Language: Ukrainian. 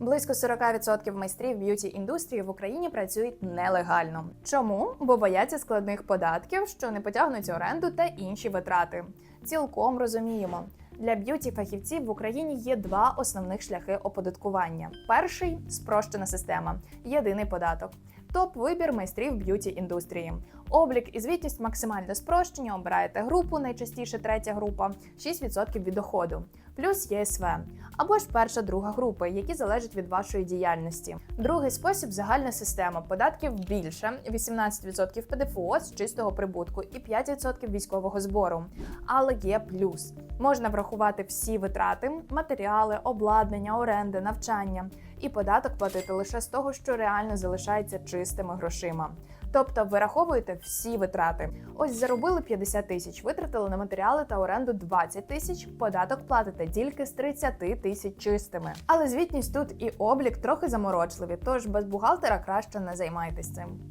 Близько 40% майстрів б'юті індустрії в Україні працюють нелегально. Чому? Бо бояться складних податків, що не потягнуть оренду та інші витрати. Цілком розуміємо. Для б'юті фахівців в Україні є два основних шляхи оподаткування: перший спрощена система, єдиний податок. Топ вибір майстрів б'юті індустрії. Облік і звітність максимально спрощені. Обираєте групу, найчастіше третя група, 6% від доходу, плюс ЄСВ або ж перша друга групи, які залежать від вашої діяльності. Другий спосіб загальна система. Податків більше 18% ПДФО з чистого прибутку і 5% військового збору. Але є плюс. Можна врахувати всі витрати, матеріали, обладнання, оренди, навчання, і податок платити лише з того, що реально залишається чистими грошима. Тобто вираховуєте всі витрати. Ось заробили 50 тисяч, витратили на матеріали та оренду 20 тисяч. Податок платите тільки з 30 тисяч чистими. Але звітність тут і облік трохи заморочливі, тож без бухгалтера краще не займайтесь цим.